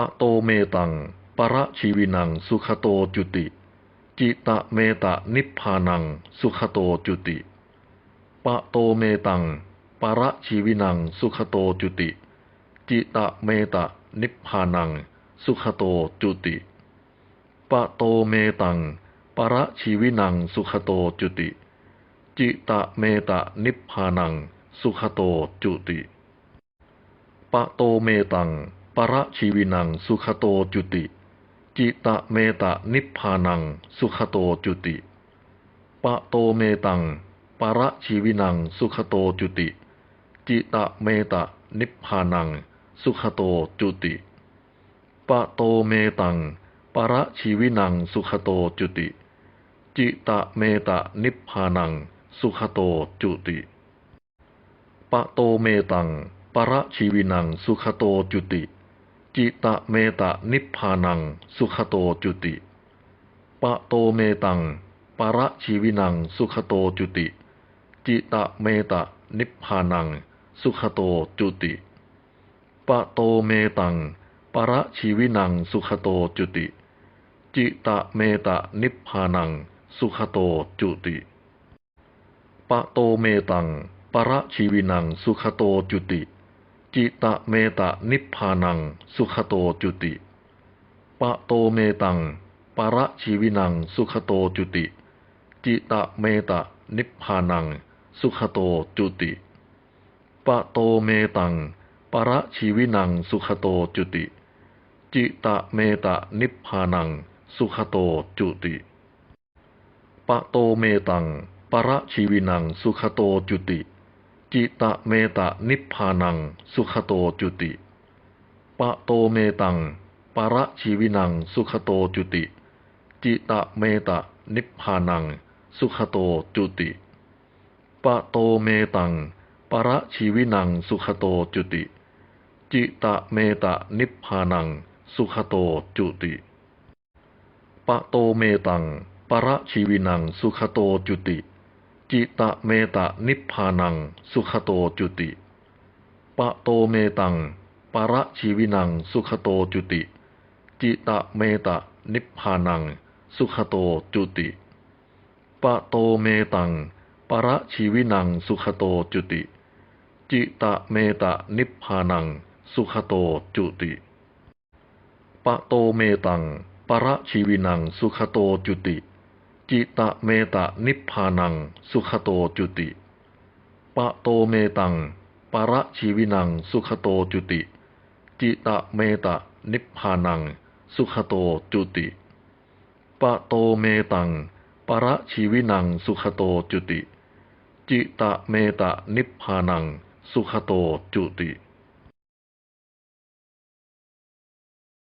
ปะโตเมตัง ปรชีวินัง สุขโตจุติ จิตะเมตะนิพพานัง สุขโตจุติ ปะโตเมตัง ปรชีวินัง สุขโตจุติ จิตะเมตะนิพพานัง สุขโตจุติ ปะโตเมตัง ปรชีวินัง สุขโตจุติ จิตะเมตะนิพพานัง สุขโตจุติ ปะโตเมตัง ปรชีวินังสุขโตจุติ จิตะเมตะนิพพานัง สุขโตจุติปะโตเมตังปรชีวินังสุขโตจุติ จิตะเมตะนิพพานัง สุขโตจุติปะโตเมตังปรชีวินังสุขโตจุติ จิตะเมตะนิพพานัง สุขโตจุติปะโตเมตังปรชีวินังสุขโตจุติ จิตะเมตะนิพพานัง สุขโตจุติ ปะโตเมตัง ประชีวินัง สุขโตจุติ จิตะเมตะนิพพานัง สุขโตจุติ ปะโตเมตัง ประชีวินัง สุขโตจุติ จิตะเมตะนิพพานัง สุขโตจุติ ปะโตเมตัง ประชีวินัง สุขโตจุติ จิตะเมตะนิพพานัง สุขโตจุติ ปะโตเมตัง ปรชีวินัง สุขโตจุติ จิตะเมตะนิพพานัง สุขโตจุติ ปะโตเมตัง ปรชีวินัง สุขโตจุติ จิตะเมตะนิพพานัง สุขโตจุติ ปะโตเมตัง ปรชีวินัง สุขโตจุติ จิตะเมตะนิพพานัง สุขโตจุติ ปะโตเมตัง ปรชีวินัง สุขโตจุติ จิตะเมตะนิพพานัง สุขโตจุติ ปะโตเมตัง ปรชีวินัง สุขโตจุติ จิตะเมตะนิพพานัง สุขโตจุติ ปะโตเมตัง ปรชีวินัง สุขโตจุติ จิตะเมตะนิพพานัง สุขโตจุติ ปะโตเมตัง ประชีวินัง สุขโตจุติ จิตะเมตะนิพพานัง สุขโตจุติ ปะโตเมตัง ประชีวินัง สุขโตจุติ จิตะเมตะนิพพานัง สุขโตจุติ ปะโตเมตัง ประชีวินัง สุขโตจุติ จิตะเมตะนิพพานัง สุขโตจุติ ปะโตเมตัง ประชีวินัง สุขโตจุติ จิตะเมตะนิพพานัง สุขโตจุติ ปะโตเมตัง ประชีวินัง สุขโตจุติ จิตะเมตะนิพพานัง สุขโตจุติ